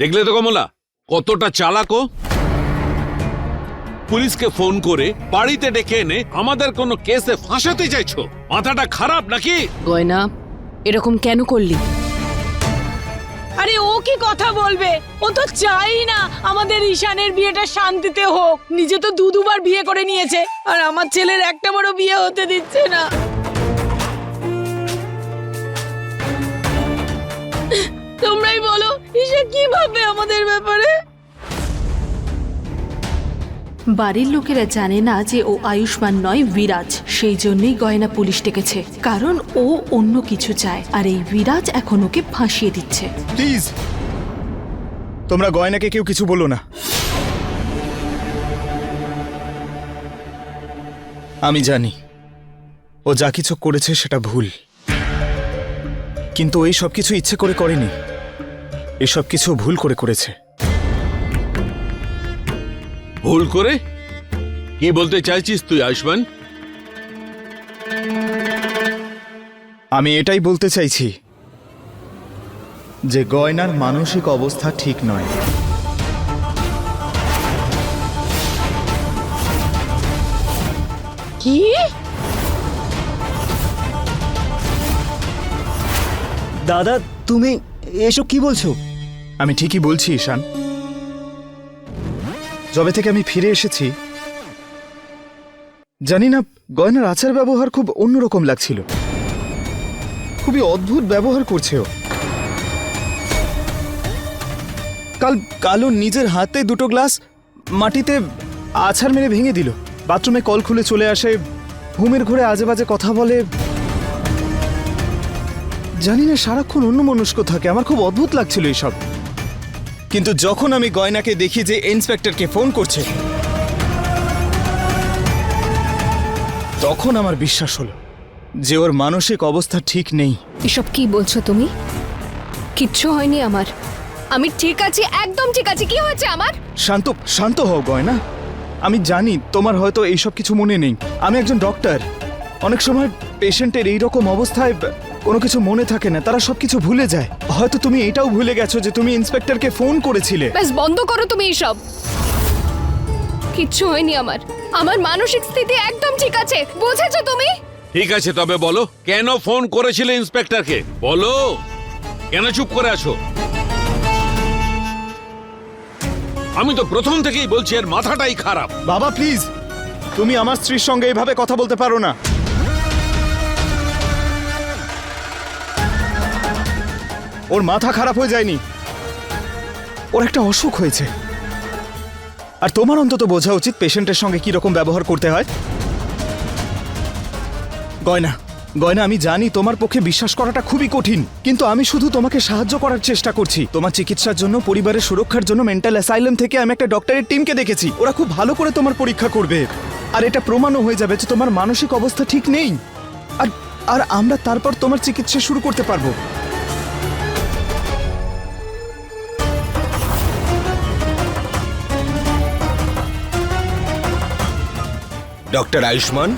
দেখলে তো কমলা কতটা চালাকো পুলিশকে ফোন করে বাড়িতে ডেকে এনে আমাদের কোনো কেসে ফাঁসাতে চাইছো? মাথাটা খারাপ নাকি? গয়না এরকম কেন করলি? আরে ও কি কথা বলবে? ও তো চাই না আমাদের ঈশানের বিয়েটা শান্তিতে হোক। নিজে তো দু দুবার বিয়ে করে নিয়েছে আর আমার ছেলের একটা বড় বিয়ে হতে দিচ্ছে না। তোমরাই বলো ঈশা কি ভাববে আমাদের ব্যাপারে? বাড়ির লোকেরা জানে না যে ও আয়ুষ্মান নয় বিরাজ। সেই জন্যই গয়না পুলিশ ডেকেছে। কারণ ও অন্য কিছু চায়। আর এই বিরাজ এখন ওকে ফাঁসিয়ে দিচ্ছে। প্লিজ তোমরা গয়নাকে কেউ কিছু বলো না। আমি জানি। ও যা কিছু করেছে সেটা ভুল। কিন্তু এই সব কিছু ইচ্ছে করে করেনি। এসব কিছু ভুল করে করেছে। ভুল করে? কি বলতে চাইছিস তুই আয়ুষ্মান? আমি এটাই বলতে চাইছি যে গয়নার মানসিক অবস্থা ঠিক নয়। কি? দাদা তুমি এসব কি বলছো? আমি ঠিকই বলছি, ঈশান। যবে থেকে আমি ফিরে এসেছি, জানি না, গয়নার আচার ব্যবহার খুব অন্যরকম লাগছিল। খুবই অদ্ভুত ব্যবহার করছে ও। কাল কালো নিজের হাতে দুটো গ্লাস মাটিতে আছাড় মেরে ভেঙে দিল। বাথরুমে কল খুলে চলে আসে, ঘুমের ঘরে আজে বাজে কথা বলে। জানি না, সারাক্ষণ অন্য মনস্ক থাকে, আমার খুব অদ্ভুত লাগছিল এইসব। কিন্তু যখন আমি গয়নাকে দেখি যে ইন্সপেক্টরকে ফোন করছে তখন আমার বিশ্বাস হলো যে ওর মানসিক অবস্থা ঠিক নেই। এসব কি বলছো তুমি? কিচ্ছু হয়নি আমার। আমি ঠিক আছি একদম ঠিক আছি। কি হয়েছে আমার? শান্ত শান্ত হও গয়না। আমি জানি তোমার হয়তো এইসব কিছু মনে নেই। আমি একজন ডক্টর। অনেক সময় পেশেন্টের এই রকম অবস্থায় কোনো কিছু মনে থাকে না তারা সবকিছু ভুলে যায়। হয়তো তুমি এটাও ভুলে গেছো যে তুমি ইন্সপেক্টরকে ফোন করেছিলে। ব্যাস বন্ধ করো তুমি এইসব। কিচ্ছু হয়নি আমার। আমার মানসিক স্থিতি একদম ঠিক আছে। বুঝেছ তুমি? ঠিক আছে তবে বলো কেন ফোন করেছিলে ইন্সপেক্টরকে? বলো কেন চুপ করে আছো? আমি তো প্রথম থেকেই বলছি এর মাথাটাই খারাপ। বাবা প্লিজ তুমি আমার স্ত্রীর সঙ্গে এইভাবে কথা বলতে পারো না। ওর মাথা খারাপ হয়ে যায়নি। ওর একটা অসুখ হয়েছে। আর তোমার অন্তত বোঝা উচিত পেশেন্টের সঙ্গে কি রকম ব্যবহার করতে হয়। গয়না গয়না, আমি জানি তোমার পক্ষে বিশ্বাস করাটা খুবই কঠিন, কিন্তু আমি শুধু তোমাকে সাহায্য করার চেষ্টা করছি। তোমার চিকিৎসার জন্য, পরিবারের সুরক্ষার জন্য মেন্টাল অ্যাসাইলাম থেকে আমি একটা ডক্টরের টিমকে দেখেছি। ওরা খুব ভালো করে তোমার পরীক্ষা করবে। আর এটা প্রমাণও হয়ে যাবে যে তোমার মানসিক অবস্থা ঠিক নেই। আর আর আমরা তারপর তোমার চিকিৎসা শুরু করতে পারব। ডক্টর আয়ুষ্মান?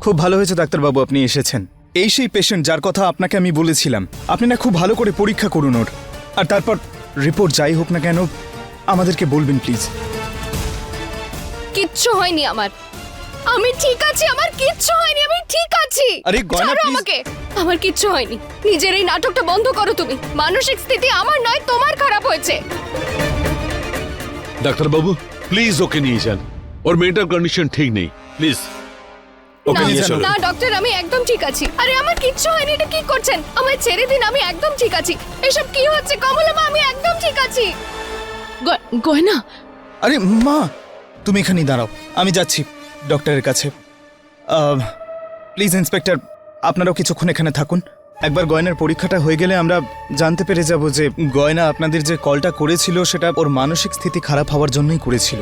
খুব ভালো হয়েছে ডাক্তারবাবু আপনি এসেছেন। এই সেই পেশেন্ট যার কথা আপনাকে আমি বলেছিলাম। আপনি না খুব ভালো করে পরীক্ষা করুন ওর। আর তারপর রিপোর্ট যাই হোক না কেন আমাদেরকে বলবেন প্লিজ কিচ্ছু হয়নি আমার। আমি ঠিক আছি আমার কিচ্ছু হয়নি আমি ঠিক আছি। আরে গয়না, please। আমাকে। আমার কিচ্ছু হয়নি। নিজের এই নাটকটা বন্ধ করো তুমি। মানসিক স্থিতি আমার নয় তোমার খারাপ হয়েছে। ডাক্তারবাবু প্লিজ ওকে নিয়ে যান। ওর মেন্টাল কন্ডিশন ঠিক নেই। প্লিজ না, নিয়ে চলো। না ডক্টর আমি একদম ঠিক আছি। আরে আমার কিচ্ছু হয়নি এটা কি করছেন? আমায় ছেড়ে দিন আমি একদম ঠিক আছি। এসব কি হচ্ছে? কমলা মা আমি একদম ঠিক আছি। গয়না। আরে মা তুমি এখানেই দাঁড়াও। আমি যাচ্ছি ডক্টরের কাছে। প্লিজ ইন্সপেক্টর আপনারাও কিছুক্ষণ এখানে থাকুন। একবার গয়নার পরীক্ষাটা হয়ে গেলে আমরা জানতে পেরে যাব যে গয়না আপনাদের যে কলটা করেছিল সেটা ওর মানসিক স্থিতি খারাপ হওয়ার জন্যই করেছিল।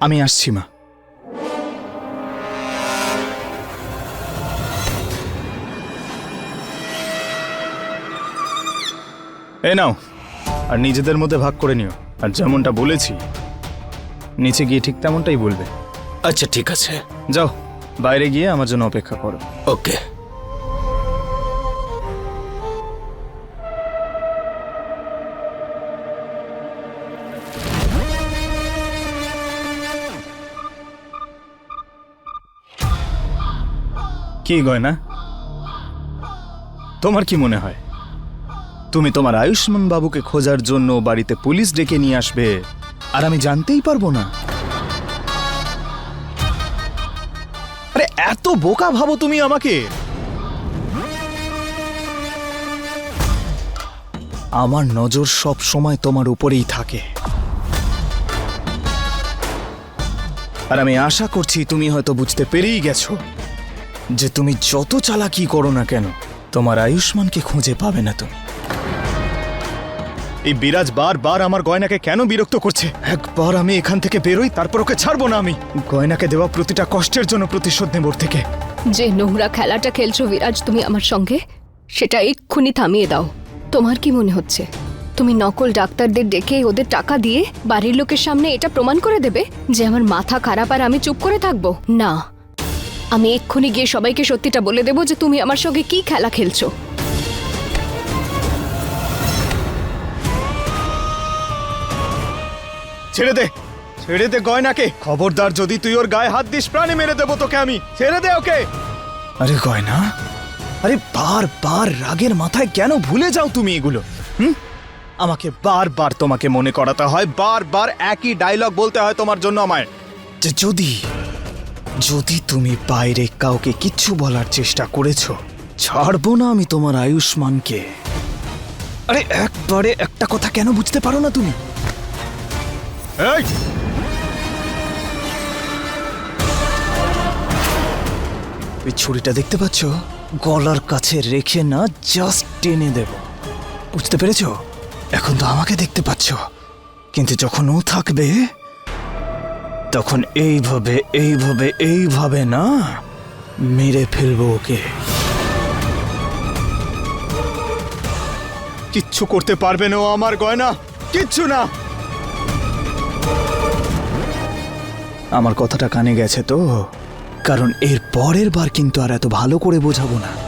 আমি আসছি মা। এ নাও আর নিজেদের মধ্যে ভাগ করে নিও। আর যেমনটা বলেছি নিচে গিয়ে ঠিক তেমনটাই বলবে। আচ্ছা ঠিক আছে। যাও। বাইরে গিয়ে আমার জন্য অপেক্ষা করো। ওকে। কি গয়না? তোমার কি মনে হয়? তুমি তোমার আয়ুষ্মান বাবুকে খোঁজার জন্য বাড়িতে পুলিশ ডেকে নিয়ে আসবে আর আমি জানতেই পারব না। বোকা ভাবো তুমি আমাকে। আমার নজর সব সময় তোমার উপরেই থাকে। আর আমি আশা করছি তুমি হয়তো বুঝতে পেরেই গেছো যে তুমি যত চালাকি করো না কেন, তোমার আয়ুষ্মানকে খুঁজে পাবে না তুমি। এই বিরাজ বারবার আমার গয়নাকে কেন বিরক্ত করছে? একবার আমি এখান থেকে বেরোই, তারপর ওকে ছাড়বো না আমি। গয়নাকে দেওয়া প্রতিটা কষ্টের জন্য প্রতিশোধ নেব থেকে। যে নোংরা খেলাটা খেলছো বিরাজ তুমি আমার সঙ্গে, সেটা এক্ষুনি থামিয়ে দাও। তোমার কি মনে হচ্ছে? তুমি নকল ডাক্তারদের ডেকে ওদের টাকা দিয়ে বাড়ির লোকের সামনে এটা প্রমাণ করে দেবে যে আমার মাথা খারাপ আর আমি চুপ করে থাকব? না। আমি এক্ষুনি গিয়ে সবাইকে সত্যিটা বলে দেবো যে তুমি আমার সঙ্গে কি খেলা খেলছো। ছেড়ে দে। ছেড়ে দে গয়নাকে। খবরদার যদি তুই ওর গায়ে হাত দিস, প্রাণে মেরে দেবো তোকে আমি। ছেড়ে দে ওকে। আরে গয়না, আরে বার বার রাগের মাথায় কেন ভুলে যাও তুমি এগুলো? হুম? আমাকে বারবার তোমাকে মনে করাতে হয় বারবার একই ডায়লগ বলতে হয় তোমার জন্য আমায়। যে যদি যদি তুমি বাইরে কাউকে কিচ্ছু বলার চেষ্টা করেছ, ছাড়বো না আমি তোমার আয়ুষ্মানকে। আরে একবারে একটা কথা কেন বুঝতে পারো না তুমি? এই! ওই ছুরিটা দেখতে পাচ্ছ? গলার কাছে রেখে না জাস্ট টেনে দেব। বুঝতে পেরেছ? এখন তো আমাকে দেখতে পাচ্ছ। কিন্তু যখন ও থাকবে তখন এইভাবে এইভাবে এইভাবে না মেরে ফেলব ওকে। কিচ্ছু করতে পারবে না ও আমার গয়না। কিচ্ছু না! আমার কথাটা কানে গেছে তো। কারণ এর পরের বার কিন্তু আর এত ভালো করে বোঝাবো না।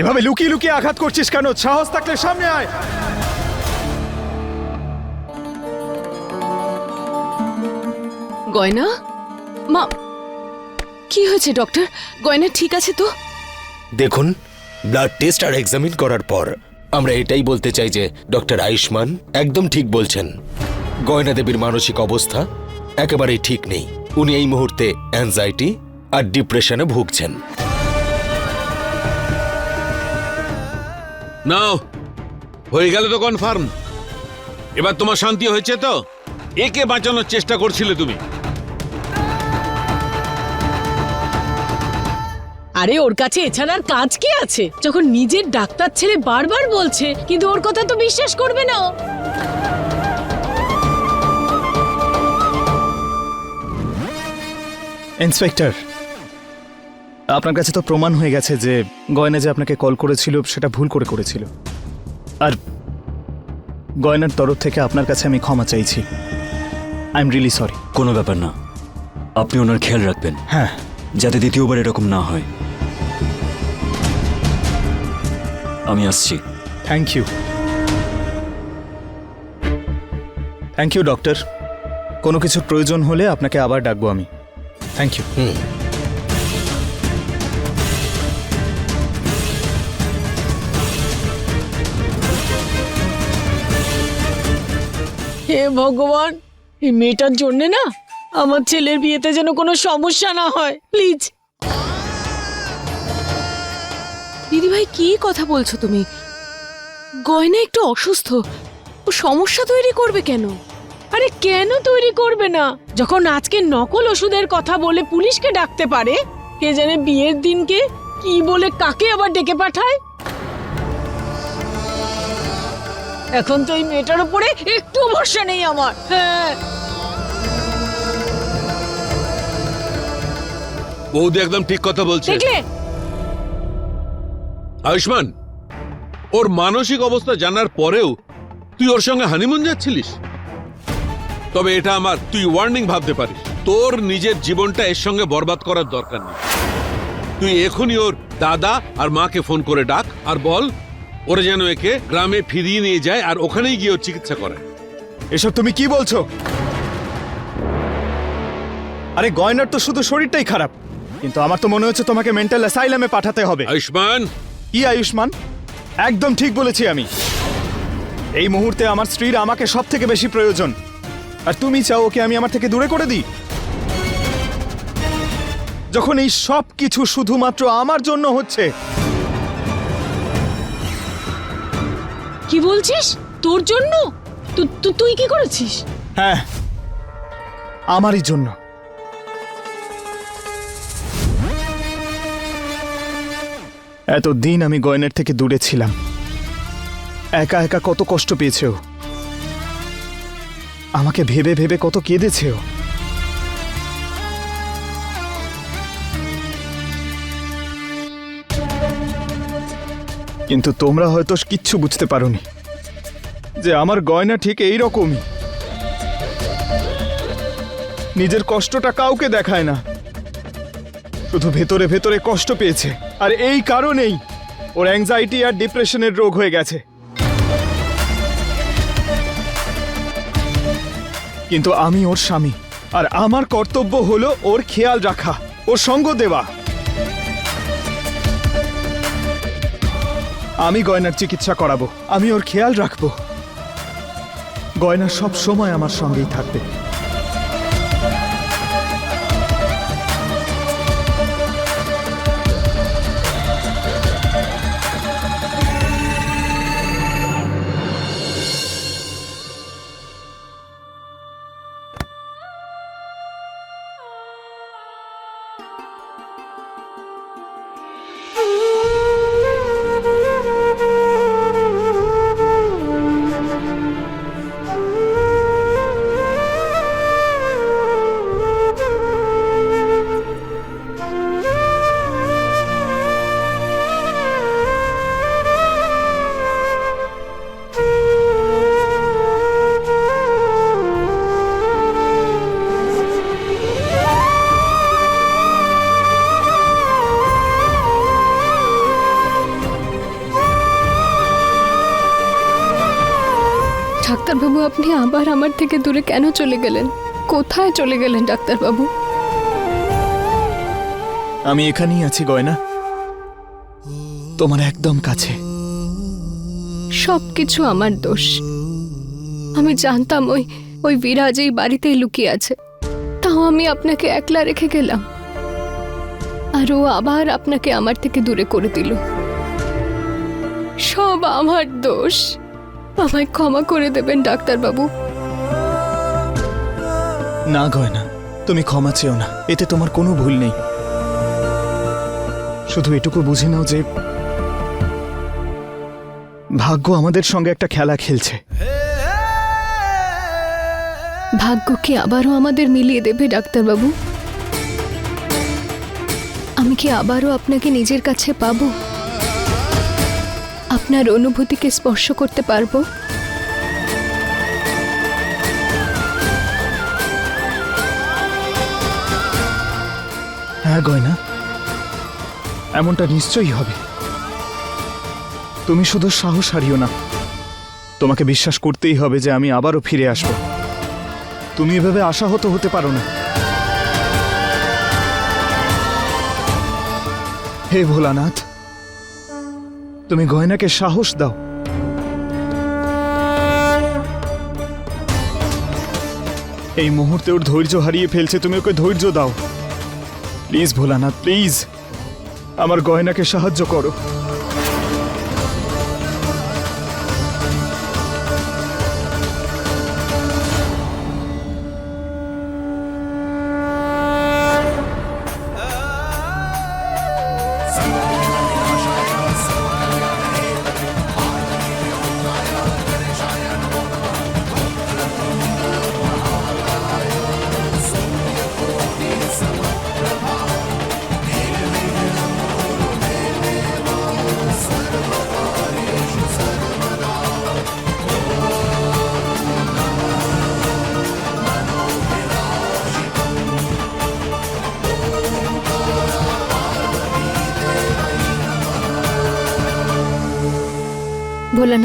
এভাবে লুকিয়ে লুকিয়ে আঘাত করছিস কেন? সাহস থাকলে সামনে আয়। গয়না? মা কি হয়েছে ডক্টর? গয়না ঠিক আছে তো? দেখুন ব্লাড টেস্ট আর এক্সামিন করার পর আমরা এটাই বলতে চাই যে ডক্টর আয়ুষ্মান একদম ঠিক বলছেন। গয়না দেবীর মানসিক অবস্থা একেবারেই ঠিক নেই। উনি এই মুহূর্তে অ্যাংজাইটি আর ডিপ্রেশনে ভুগছেন। নাও হয়ে গেল তো কনফার্ম এবার তোমার শান্তি হয়েছে তো? একে বাঁচানোর চেষ্টা করছিলে তুমি। আরে ওর কাছে এছাড়া আর কাজ কি আছে? যখন নিজের ডাক্তার ছেলে বারবার বলছে কিন্তু ওর কথা তো বিশ্বাস করবে না ইন্সপেক্টর আপনার কাছে তো প্রমাণ হয়ে গেছে যে গয়না যে আপনাকে কল করেছিল সেটা ভুল করে করেছিল। আর গয়নার তরফ থেকে আপনার কাছে আমি ক্ষমা চাইছি। আই এম রিয়েলি সরি কোনো ব্যাপার না। আপনি ওনার খেয়াল রাখবেন। হ্যাঁ। যাতে দ্বিতীয়বার এরকম না হয়। আমি আসছি। Thank you thank you doctor কোনো কিছুর প্রয়োজন হলে আপনাকে আবার ডাকবো আমি। থ্যাংক ইউ হে ভগবান এই মেয়েটার জন্যে না আমার ছেলের বিয়েতে যেন কোনো সমস্যা না হয় প্লিজ। দিদিভাই কি কথা বলছো তুমি? গয়না একটু অসুস্থ। ও সমস্যা তৈরি করবে কেন? আরে কেন তৈরি করবে না? যখন আজকে নকল ওষুধের কথা বলে পুলিশকে ডাকতে পারে কে জানে বিয়ের দিনকে কি বলে কাকে আবার ডেকে পাঠায়? এখন তো এই মেয়েটার উপরে একটু ভরসা নেই আমার। হ্যাঁ। বৌদি একদম ঠিক কথা বলছে। দেখলে? আয়ুষ্মান ওর মানসিক অবস্থা জানার পরেও তুই ওর সঙ্গে হানিমুন যাচ্ছিলিস? তবে এটা আমার তুই ওয়ার্নিং ভাবতে পারিস। তোর নিজের জীবনটা এর সঙ্গে বরবাদ করার দরকার নেই। তুই এখনই ওর দাদা আর মাকে ফোন করে ডাক আর বল ওরা যেন একে গ্রামে ফিরিয়ে নিয়ে যায় আর ওখানেই গিয়ে ওর চিকিৎসা করায় এসব তুমি কি বলছো? আরে গয়নার তো শুধু শরীরটাই খারাপ। কিন্তু আমার তো মনে হচ্ছে তোমাকে মেন্টাল অ্যাসাইলামে পাঠাতে হবে। আয়ুষ্মান! কি আয়ুষ্মান? একদম ঠিক বলেছি আমি। এই মুহূর্তে আমার স্ত্রীর আমাকে সব থেকে বেশি প্রয়োজন। আর তুমি চাও ওকে আমি আমার থেকে দূরে করে দিই? যখন এই সব কিছু শুধুমাত্র আমার জন্য হচ্ছে কি বলছিস? তোর জন্য? তুই কি করেছিস? হ্যাঁ আমারই জন্য। এতদিন আমি গয়নের থেকে দূরে ছিলাম। একা একা কত কষ্ট পেয়েছে ও। আমাকে ভেবে ভেবে কত কেঁদেছে ও। কিন্তু তোমরা হয়তো কিচ্ছু বুঝতে পারোনি যে আমার গয়না ঠিক এই রকমই। নিজের কষ্টটা কাউকে দেখায় না। শুধু ভেতরে ভেতরে কষ্ট পেয়েছে। আর এই কারণেই ওর অ্যাংজাইটি আর ডিপ্রেশনের রোগ হয়ে গেছে। কিন্তু আমি ওর স্বামী। আর আমার কর্তব্য হলো ওর খেয়াল রাখা, ওর সঙ্গ দেওয়া। আমি গয়নার চিকিৎসা করাবো। আমি ওর খেয়াল রাখব। গয়না সব সময় আমার সঙ্গেই থাকবে। ডাক্তারবাবু আপনি আবার আমার থেকে দূরে কেন চলে গেলেন? কোথায় চলে গেলেন ডাক্তারবাবু? আমি এখানেই আছি গয়না। তোমার একদম কাছে। সব কিছু আমার দোষ। আমি জানতাম ওই ওই বিরাজ এই বাড়িতেই লুকিয়ে আছে। তাও আমি আপনাকে একলা রেখে গেলাম। আর ও আবার আপনাকে আমার থেকে দূরে করে দিল। সব আমার দোষ। আমায় ক্ষমা করে দেবেন ডাক্তারবাবু। না গয়না তুমি ক্ষমা চেও না এতে তোমার কোনো ভুল নেই। শুধু এটুকু বুঝে নাও যে ভাগ্য আমাদের সঙ্গে একটা খেলা খেলছে। ভাগ্য কি আবারও আমাদের মিলিয়ে দেবে ডাক্তারবাবু। আমি কি আবারও আপনাকে নিজের কাছে পাবো? আপনার অনুভূতিকে স্পর্শ করতে পারব? হ্যাঁ গয়না। এমনটা নিশ্চয়ই হবে। তুমি শুধু সাহস হারিও না। তোমাকে বিশ্বাস করতেই হবে যে আমি আবারও ফিরে আসব। তুমি এভাবে আশাহত হতে পারো না। হে ভোলানাথ তুমি গয়নাকে সাহস দাও। এই মুহূর্তে ওর ধৈর্য হারিয়ে ফেলছে, তুমি ওকে ধৈর্য দাও। Please Bholanath, please. আমার গয়নাকে সাহায্য করো।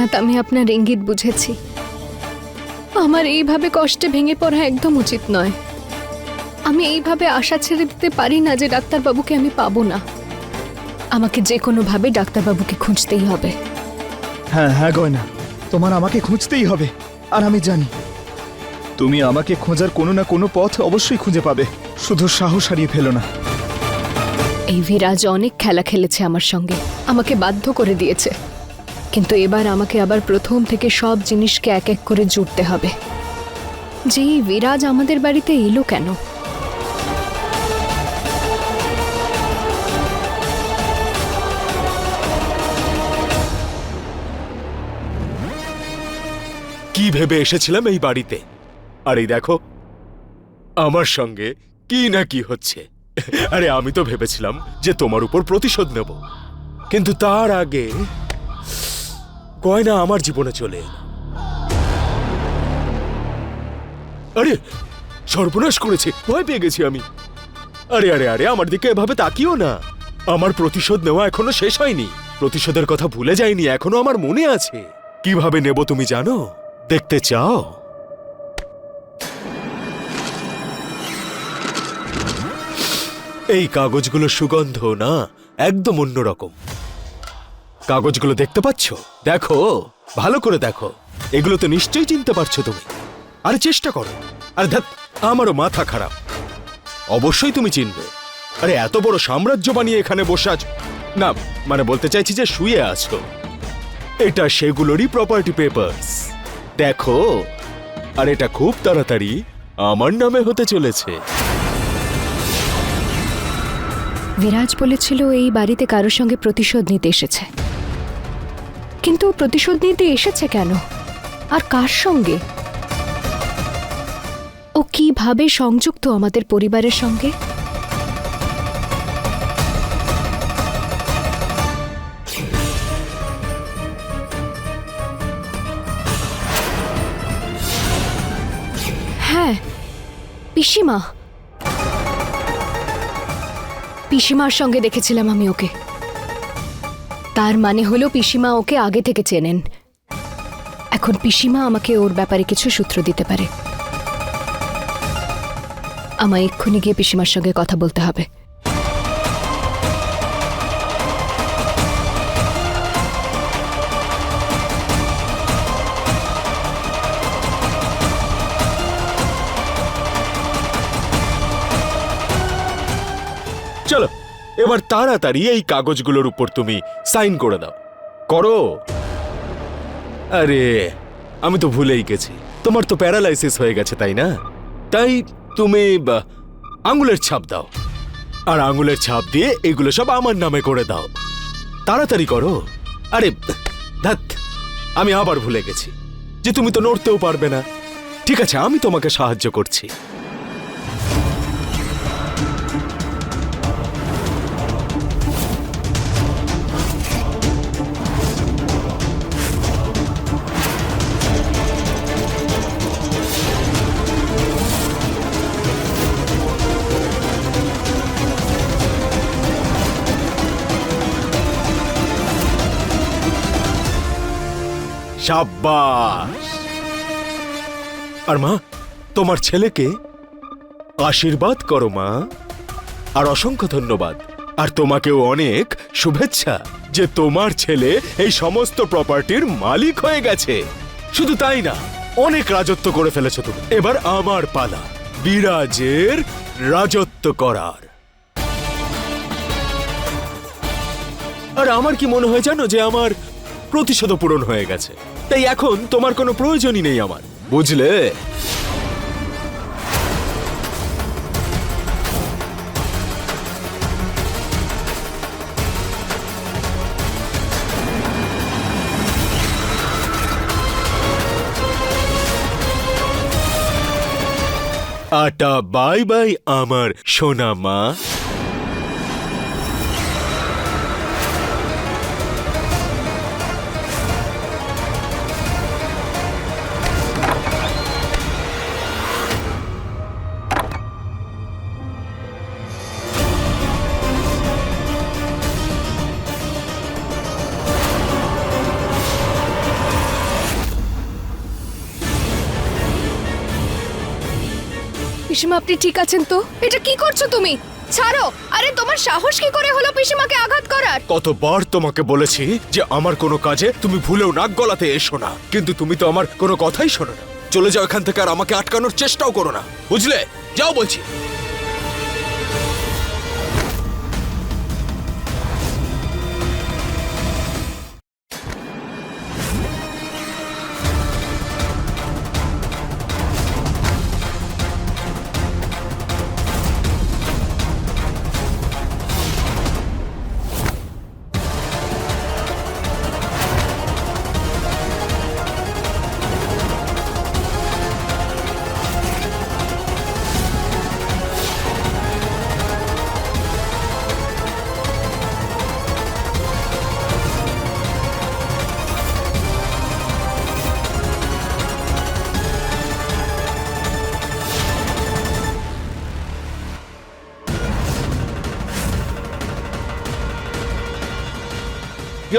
ভোলানাথ আমি আপনার ইঙ্গিত বুঝেছি। আমার এইভাবে কষ্টে ভেঙে পড়া একদম উচিত নয়। আমি এইভাবে আশা ছেড়ে দিতে পারি না যে ডাক্তারবাবুকে আমি পাবো না। আমাকে যে কোনোভাবে ডাক্তারবাবুকে খুঁজতেই হবে। হ্যাঁ হ্যাঁ গয়না। তোমার আমাকে খুঁজতেই হবে আর আমি জানি। তুমি আমাকে খোঁজার কোনো না কোনো পথ অবশ্যই খুঁজে পাবে। শুধু সাহস হারিয়ে ফেলো না। এই ভিরাজ অনেক খেলা খেলেছে আমার সঙ্গে। আমাকে বাধ্য করে দিয়েছে। কিন্তু এবার আমাকে আবার প্রথম থেকে সব জিনিসকে এক এক করে জুড়তে হবে। যে বিরাজ আমাদের বাড়িতে এলো কেন? কি ভেবে এসেছিলাম এই বাড়িতে? আর এই দেখো, আমার সঙ্গে কি না কি হচ্ছে। আরে আমি তো ভেবেছিলাম যে তোমার উপর প্রতিশোধ নেব। কিন্তু তার আগে গয়না আমার জীবনে চলে। আরে, সর্বনাশ করেছে, ভয় পেয়ে গেছি আমি। আরে আরে আরে, আমার দিকে এভাবে তাকিও না। আমার প্রতিশোধ নেওয়া এখনও শেষ হয়নি। প্রতিশোধের কথা ভুলে যাইনি এখনও আমার মনে আছে। কীভাবে নেব তুমি জানো? দেখতে চাও? এই কাগজগুলো সুগন্ধ না, একদম অন্যরকম। কাগজগুলো দেখতে পাচ্ছ? দেখো, ভালো করে দেখো। এগুলো তো নিশ্চয়ই চিনতে পারছ তুমি। আরে চেষ্টা করো। আরে ধ্যাৎ আমারও মাথা খারাপ। অবশ্যই তুমি চিনবে। আরে এত বড় সাম্রাজ্য বানিয়ে এখানে বসে আছো। না মানে বলতে চাইছি যে শুয়ে আছো। এটা সেগুলোরই প্রপার্টি পেপারস দেখো। আর এটা খুব তাড়াতাড়ি আমার নামে হতে চলেছে। বিরাজ বলেছিল এই বাড়িতে কারোর সঙ্গে প্রতিশোধ নিতে এসেছে। কিন্তু প্রতিশোধ নিতে এসেছে কেন? আর কার সঙ্গে? ও কীভাবে সংযুক্ত আমাদের পরিবারের সঙ্গে? হ্যাঁ পিসিমা। পিসিমার সঙ্গে দেখেছিলাম আমি ওকে। তার মানে হলো পিসিমা ওকে আগে থেকে চেনেন। এখন পিসিমা আমাকে ওর ব্যাপারে কিছু সূত্র দিতে পারে। আমায় এক্ষুনি গিয়ে পিসিমার সঙ্গে কথা বলতে হবে। এবার তাড়াতাড়ি এই কাগজগুলোর উপর তুমি সাইন করে দাও। করো। আরে, আমি তো ভুলেই গেছি। তোমার তো প্যারালাইসিস হয়ে গেছে, তাই না? তাই তুমি আঙুলের ছাপ দাও। আর আঙুলের ছাপ দিয়ে এগুলো সব আমার নামে করে দাও। তাড়াতাড়ি করো। আরে ধাত আমি আবার ভুলে গেছি। যে তুমি তো নড়তেও পারবে না। ঠিক আছে, আমি তোমাকে সাহায্য করছি। সাব্বাস। আর মা, তোমার ছেলেকে আশীর্বাদ করো মা, আর অসংখ্য ধন্যবাদ। আর তোমাকেও অনেক শুভেচ্ছা যে তোমার ছেলে এই সমস্ত প্রপার্টির মালিক হয়ে গেছে। শুধু তাই না, অনেক রাজত্ব করে ফেলেছো তুমি। এবার আমার পালা, বিরাজের রাজত্ব করার। আর আমার কি মনে হয় জানো যে আমার প্রতিশোধ পূরণ হয়ে গেছে? তাই এখন তোমার কোনো প্রয়োজনই নেই আমার বুঝলে? আটা বাই বাই আমার সোনা মা। পিসিমা, আপনি ঠিক আছেন তো? এটা কি করছ তুমি? ছাড়ো! আরে, তোমার সাহস কি করে হলো পিসিমাকে আঘাত করার? কতবার তোমাকে বলেছি যে আমার কোনো কাজে তুমি ভুলেও নাক গলাতে এসো না। কিন্তু তুমি তো আমার কোনো কথাই শোনো না। চলে যাও এখান থেকে আর আমাকে আটকানোর চেষ্টাও করো না। বুঝলে? যাও বলছি।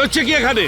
হচ্ছে কি এখানে?